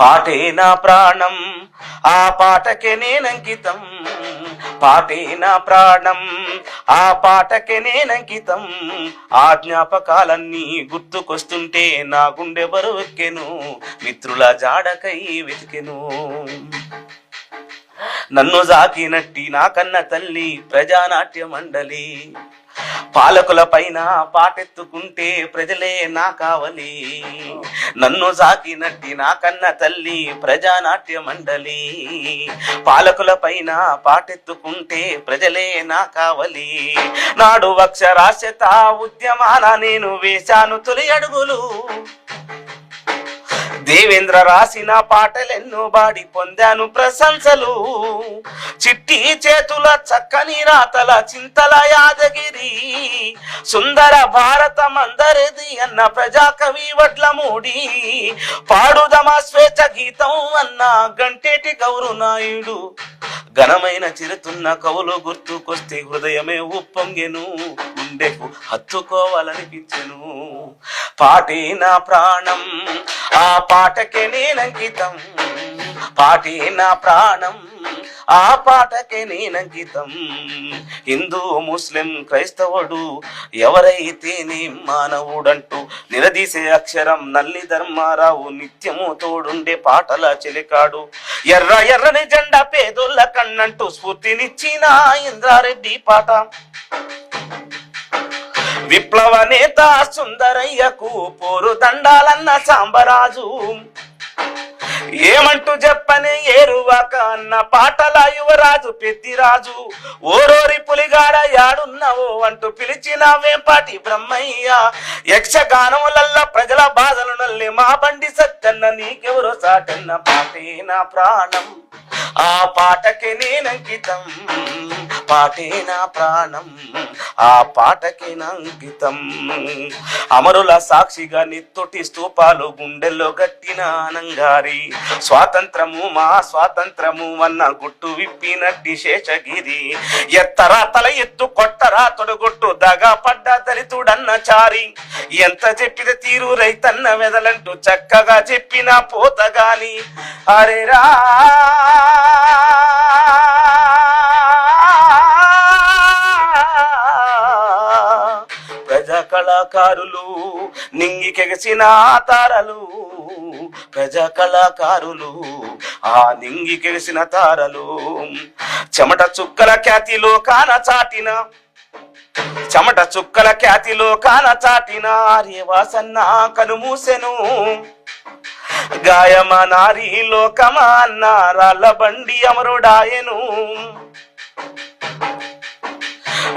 పాటే నా ప్రాణం? ఆ పాటకే నేనంకితం పాటే నా ప్రాణం? ఆ పాటకే నేనంకితం ఆ జ్ఞాపకాలన్నీ గుర్తుకొస్తుంటే నా గుండె బరువెక్కెను. మిత్రుల జాడకై వెతికెను. నన్ను జాకినట్టి నా కన్న తల్లి ప్రజానాట్య మండలి పాలకుల పైన పాటెత్తుకుంటే ప్రజలే నా కావలి. నన్ను సాకినట్టి నా కన్న తల్లి ప్రజానాట్య మండలి. పాలకుల పైన పాటెత్తుకుంటే ప్రజలే నా కావలి. నాడు అక్షరాస్యత ఉద్యమాన నేను వేశాను తొలి అడుగులు. దేవేంద్ర రాసిన పాటలెన్నో బాడి పొందాను ప్రశంసలు. చిట్టి చేతుల చక్కని రాతల చింతల యాదగిరి. సుందర భారతం అందరిది అన్న ప్రజాకవి వడ్ల మూడి. పాడుదమ స్వేచ్ఛ గీతం అన్న గంటేటి గౌరు నాయుడు ఘనమైన చిరుతున్న కవులు గుర్తుకొస్తే హృదయమే ఉప్పొంగెను. గుండెకు హత్తుకోవాలనిపించెను. పాటే నా ప్రాణం ఆ పాటకే నేనంకితం. పాటే నా ప్రాణం ఆ పాటకే నేనంకితం. హిందూ ముస్లిం క్రైస్తవుడు ఎవరైతేనే మానవుడంటూ నిలదీసే అక్షరం నల్లి ధర్మారావు నిత్యము తోడుండే పాటల చెలికాడు. ఎర్ర ఎర్రని జెండా పేదోళ్ళ కన్నంటూ స్ఫూర్తినిచ్చిన ఇంద్రారెడ్డి పాట. విప్లవ నేత సుందరయ్యకు పోరు దండాలన్న సాంబరాజు. ఏమంటూ చెప్పని ఏరువాక అన్న పాటల యువరాజు పెద్దిరాజు. ఓరోరి పులిగాడ యాడున్నావో అంటూ పిలిచిన వేంపాటి బ్రహ్మయ్య. యక్షగానములల్ల ప్రజల బాధలు నల్లి మా బండి సత్తన్న నీకెవరో సాటన్న పాటే నా ప్రాణం. ఆ పాటకి నేనంకితం. పాటే నా ప్రాణం? ఆ పాటకి నంకితం అమరుల సాక్షిగా నిత్తుటి స్తూపాలు గుండెల్లో గట్టిన ఆనంగారి. స్వాతంత్రము మా స్వాతంత్రము అన్న గుట్టు విప్పినట్టి శేషగిరి. ఎత్తరా తల ఎత్తు కొట్టరా తొడగొట్టు దగా పడ్డ దళితుడన్న చారి. ఎంత చెప్పిన తీరు రైతన్న వెదలంటూ చక్కగా చెప్పిన పోతగాని. అరెరా! ప్రజా కళాకారులు నింగికెగసిన తారలు. ప్రజా కళాకారులు ఆ నింగికెగసిన తారలు. చెమట చుక్కల ఖ్యాతిలో కాన చాటిన చెమట చుక్కల ఖ్యాతిలో కాన చాటిన. ఆర్యవాసన్న కనుమూసెను గాయమ నారీ లోకమా అన్న రాళ్ళ బండి అమరుడాయను.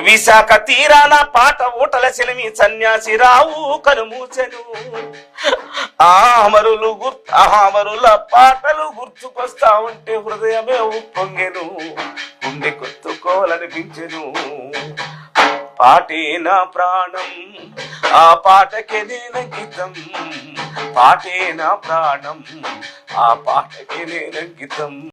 విశాఖ తీరాన పాట ఊటల సెలిమి సన్యాసి రావు కనుమూచెను ఆ అమరులు గుర్తు ఆమరుల పాటలు గుర్తుకొస్తా ఉంటే హృదయమే ఉప్పొంగెను. గుండె కొత్తుకోవాలనిపించెను పాటే నా ప్రాణం ఆ పాటకే గీతం పాటే నా ప్రాణం ఆ పాటకే గీతం